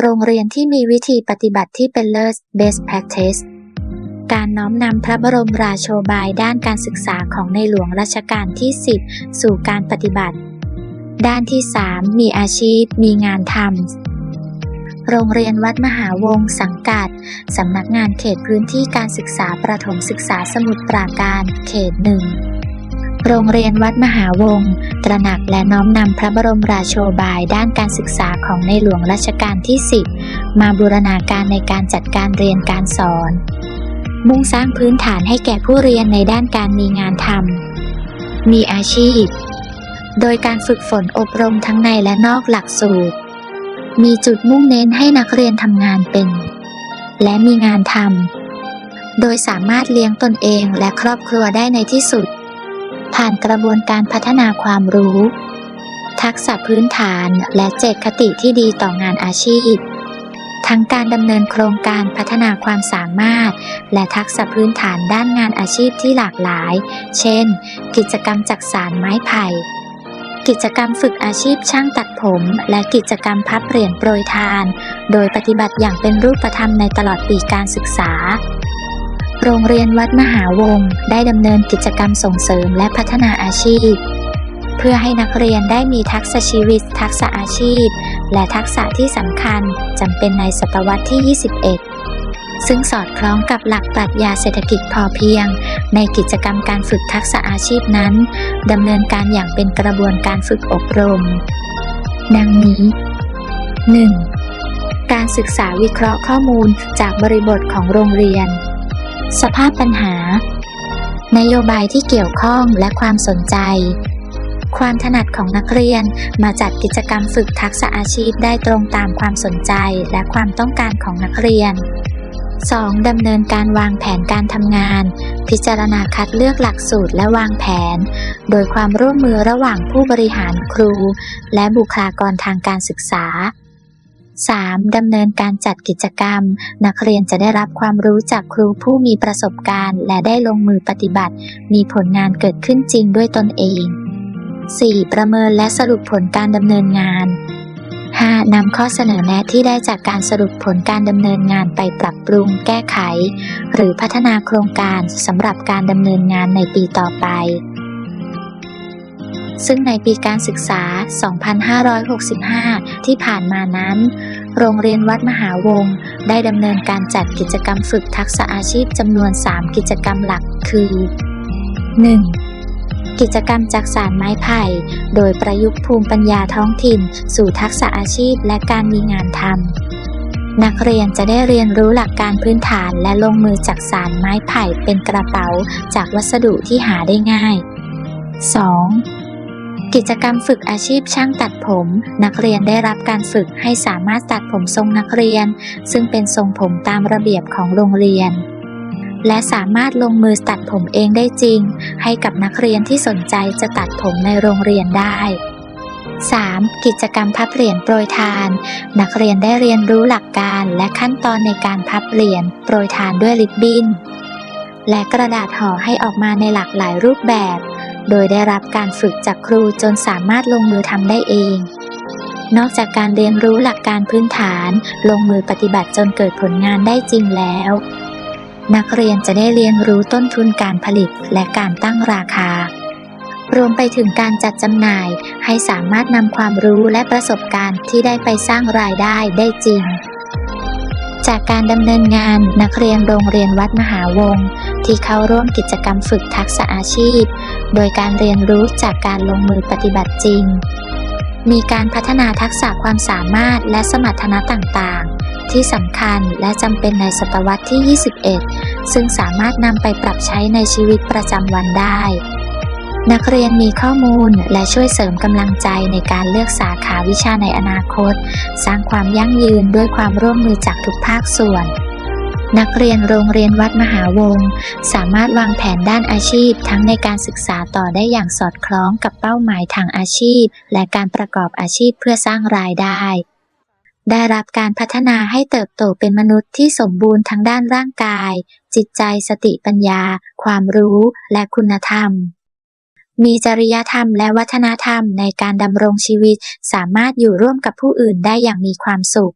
โรงเรียนที่มีวิธีปฏิบัติที่เป็นเลิศ best practice การน้อมนำพระบรมราโชบายด้านการศึกษาของในหลวงรัชกาลที่ 10 สู่การปฏิบัติ ด้านที่ 3 มีอาชีพ มีงานทำ โรงเรียนวัดมหาวงศ์สังกัด สำนักงานเขตพื้นที่การศึกษาประถมศึกษาสมุทรปราการ เขตหนึ่ง โรงเรียนวัดมหาวงศ์ตระหนักและน้อมนำพระบรมราโชบายด้านการศึกษาของในหลวงรัชกาลที่ 10 มาบูรณาการในการจัดการเรียนการสอน มุ่งสร้างพื้นฐานให้แก่ผู้เรียนในด้านการมีงานทำมีอาชีพ โดยการฝึกฝนอบรมทั้งในและนอกหลักสูตร มีจุดมุ่งเน้นให้นักเรียนทำงานเป็น และมีงานทำโดยสามารถเลี้ยงตนเองและครอบครัวได้ในที่สุด ผ่านกระบวนการพัฒนาความรู้ ทักษะพื้นฐานและเจตคติที่ดีต่องานอาชีพ ทั้งการดำเนินโครงการพัฒนาความสามารถ และทักษะพื้นฐานด้านงานอาชีพที่หลากหลาย เช่น กิจกรรมจักสานไม้ไผ่กิจกรรมฝึกอาชีพช่างตัดผม และกิจกรรมพับเหรียญโปรยทาน โดยปฏิบัติอย่างเป็นรูปธรรมในตลอดปีการศึกษา โรงเรียนวัดมหาวงศ์ได้ดำเนินกิจกรรมส่งเสริมและพัฒนาอาชีพ เพื่อให้นักเรียนได้มีทักษะชีวิต ทักษะอาชีพ และทักษะที่สำคัญจำเป็นในศตวรรษที่ 21 ซึ่งสอดคล้องกับหลักปรัชญาเศรษฐกิจพอเพียง ในกิจกรรมการฝึกทักษะอาชีพนั้นดำเนินการอย่างเป็นกระบวนการฝึกอบรม ดังนี้ 1. การศึกษาวิเคราะห์ข้อมูลจากบริบทของโรงเรียน สภาพปัญหา นโยบายที่เกี่ยวข้องและความสนใจ ความถนัดของนักเรียนมาจัดกิจกรรมฝึกทักษะอาชีพได้ตรงตามความสนใจและความต้องการของนักเรียน 2. ดำเนินการวางแผนการทำงาน พิจารณาคัดเลือกหลักสูตรและวางแผน โดยความร่วมมือระหว่างผู้บริหารครู และบุคลากรทางการศึกษา 3. ดำเนินการจัดกิจกรรม นักเรียนจะได้รับความรู้จากครูผู้มีประสบการณ์ และได้ลงมือปฏิบัติ มีผลงานเกิดขึ้นจริงด้วยตนเอง 4. ประเมินและสรุปผลการดำเนินงาน 5. นำข้อเสนอแนะที่ได้จากการสรุปผลการดำเนินงานไปปรับปรุง แก้ไข หรือพัฒนาโครงการสำหรับการดำเนินงานในปีต่อไป ซึ่งในปีการศึกษา 2565 ที่ผ่านมานั้น โรงเรียนวัดมหาวงศ์ได้ดำเนินการจัดกิจกรรมฝึกทักษะอาชีพจำนวน 3 กิจกรรมหลักคือ 1. กิจกรรมจักสานไม้ไผ่ โดยประยุกต์ภูมิปัญญาท้องถิ่น สู่ทักษะอาชีพและการมีงานทำ นักเรียนจะได้เรียนรู้หลักการพื้นฐานและลงมือจักสานไม้ไผ่เป็นกระเป๋าจากวัสดุที่หาได้ง่าย 2. กิจกรรมฝึกอาชีพช่างตัดผม นักเรียนได้รับการฝึกให้สามารถตัดผมทรงนักเรียน ซึ่งเป็นทรงผมตามระเบียบของโรงเรียน และสามารถลงมือตัดผมเองได้จริง ให้กับนักเรียนที่สนใจจะตัดผมในโรงเรียนได้ 3. กิจกรรมพับเหรียญโปรยทาน นักเรียนได้เรียนรู้หลักการและขั้นตอนในการพับเหรียญโปรยทานด้วยริบบิ้นและกระดาษห่อให้ออกมาในหลากหลายรูปแบบ โดยได้รับการฝึกจากครูจนสามารถลงมือทำได้เอง นอกจากการเรียนรู้หลักการพื้นฐาน ลงมือปฏิบัติจนเกิดผลงานได้จริงแล้ว นักเรียนจะได้เรียนรู้ต้นทุนการผลิตและการตั้งราคา รวมไปถึงการจัดจำหน่ายให้สามารถนำความรู้และประสบการณ์ที่ได้ไปสร้างรายได้ได้จริง จากการดำเนินงานนักเรียนโรงเรียนวัดมหาวงศ์ที่เข้าร่วมกิจกรรมฝึกทักษะอาชีพ โดยการเรียนรู้จากการลงมือปฏิบัติจริง มีการพัฒนาทักษะความสามารถและสมรรถนะต่างๆ ที่สำคัญและจำเป็นในศตวรรษที่ 21 ซึ่งสามารถนำไปปรับใช้ในชีวิตประจำวันได้ นักเรียนมีข้อมูลและช่วยเสริมกำลังใจในการเลือกสาขาวิชาในอนาคต สร้างความยั่งยืนด้วยความร่วมมือจากทุกภาคส่วน นักเรียนโรงเรียนวัดมหาวงศ์สามารถวางแผนด้านอาชีพ ทั้งในการศึกษาต่อได้อย่างสอดคล้องกับเป้าหมายทางอาชีพ และการประกอบอาชีพเพื่อสร้างรายได้ ได้รับการพัฒนาให้เติบโตเป็นมนุษย์ที่สมบูรณ์ทั้งด้านร่างกาย จิตใจสติปัญญา ความรู้ และคุณธรรม มีจริยธรรมและวัฒนธรรมในการดำรงชีวิต สามารถอยู่ร่วมกับผู้อื่นได้อย่างมีความสุข